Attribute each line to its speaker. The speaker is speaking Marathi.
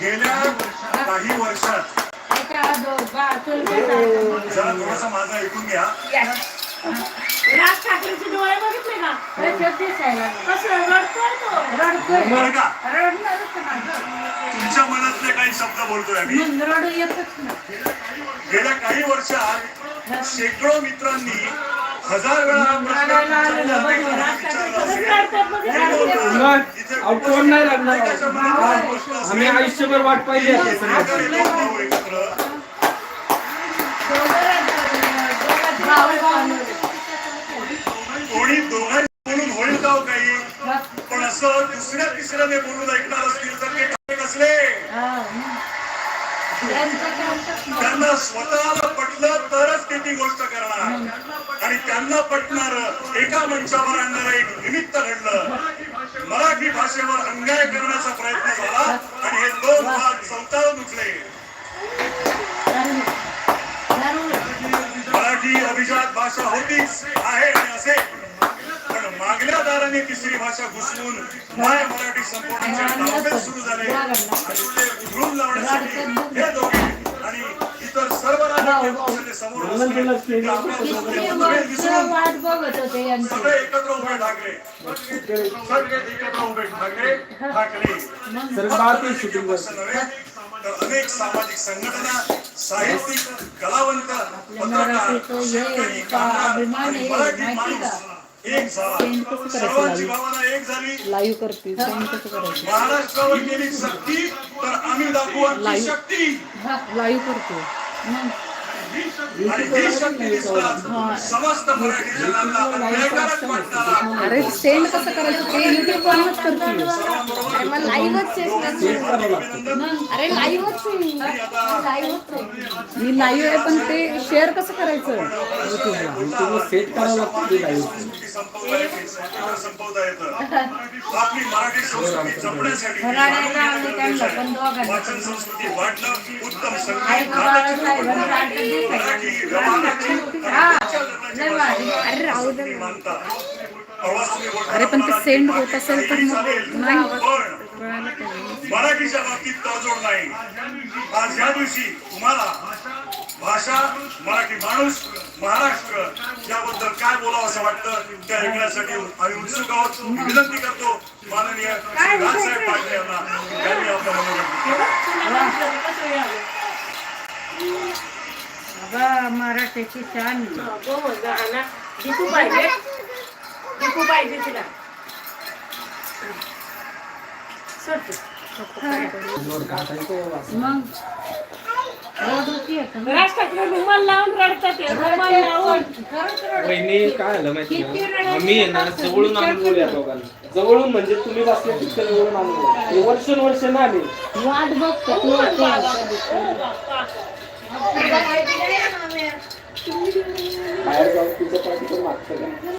Speaker 1: गेल्या काही वर्षात
Speaker 2: एका, दोन, बा, चल, बसा.
Speaker 1: जरा थोडस माझं ऐकून घ्या.
Speaker 2: राज ठाकरेचे डोळे बघितले का? त्याच्यात दिसायला लागले. कसं? रडतोय तो. रडतोय.
Speaker 1: बरं का
Speaker 2: रडणारच ना.
Speaker 1: तुमच्या मनातले काही शब्द बोलतोय आम्ही.
Speaker 2: मग रडू येतच ना
Speaker 1: गेल्या काही वर्षात शेकडो मित्रांनी हजार वेळा प्रश्न
Speaker 2: रडायला आलेलं बघ,
Speaker 1: विचारला
Speaker 2: राज ठाकरे
Speaker 1: असेल.
Speaker 2: कसं रडतात बघ, रडतात.
Speaker 3: मग अहो, नाही लागणार. आम्ही आयुष्यभर वाट पाहिजे
Speaker 1: कोणी दोघांनी बोलून होईल का हो काही? पण असं दुसऱ्या तिसऱ्याने बोलून ऐकणार असतील तर ते काय कसले त्यांना स्वतःला पटलं तरच ते ती गोष्ट करणार. आणि त्यांना पटणार एका मंचावर आणणार एक निमित्त घडलं. मराठी भाषेवर अन्याय करण्याचा प्रयत्न झाला आणि हे दोन भाग चौथावून उठले. मराठी अभिजात भाषा होतीच आहे आणि असे पण मागल्या दाराने तिसरी भाषा घुसवून माय मराठी डावपेच सुरू झाले. आणि ते उधळून लावण्यासाठी
Speaker 2: वाट बघत होते यांची
Speaker 1: सगळे एकत्र उभे ठाकले सगळे एकत्र उभे ठाकले ठाकले
Speaker 3: सर बाळती शूटिंग
Speaker 1: असं नव्हे, तर अनेक सामाजिक संघटना साहित्यिक कलावंत पत्रकार शेतकरी कामगार आणि मराठी माणूस? एक झाला सर्वांची भावना एक झाली
Speaker 4: लाईव्ह करते सेंड कसं करायचं
Speaker 1: महाराष्ट्रावर केली सक्ती तर आम्ही दाखवू आमची शक्ती
Speaker 4: लाईव्ह करते
Speaker 1: Jesus.
Speaker 4: अरे सेंड कसं करायचं? ते युट्यूब वरच करते. अरे मग लाईव्हच अरे लाईव्हच मी लाईव्ह आहे. पण ते शेअर कसं करायचं? युट्यूबला
Speaker 3: तुम्ही सेट करावं लागतं ते live.
Speaker 2: त्यांना हा.
Speaker 4: अरे राहू दे पण ते
Speaker 1: बाकी
Speaker 4: होत असेल तर मग. नाही.
Speaker 1: मराठीच्या बाबतीत तडजोड नाही आज या दिवशी तुम्हाला भाषा मराठी माणूस महाराष्ट्र याबद्दल काय बोलावं असं वाटतं त्या ऐकण्यासाठी आम्ही उत्सुक आहोत विनंती करतो माननीय राजसाहेब पाटील यांना यांनी आपलं
Speaker 2: मराठीची शान. दीपू पाहिजे. दीपू पाहिजे तिला. मग.
Speaker 5: रुमाल लावून रडतात रुमाल लावून.
Speaker 3: वहिनी काय माहिती आम्ही आहे ना जवळून आणून बोलूया दोघांना. जवळून म्हणजे तुम्ही बसले तितकं जवळून आणून बोलूया. हे वर्ष ना आले
Speaker 2: वाट बघतो तू
Speaker 3: बाहेर जाऊन तुझ्या पाठी पण मागतं का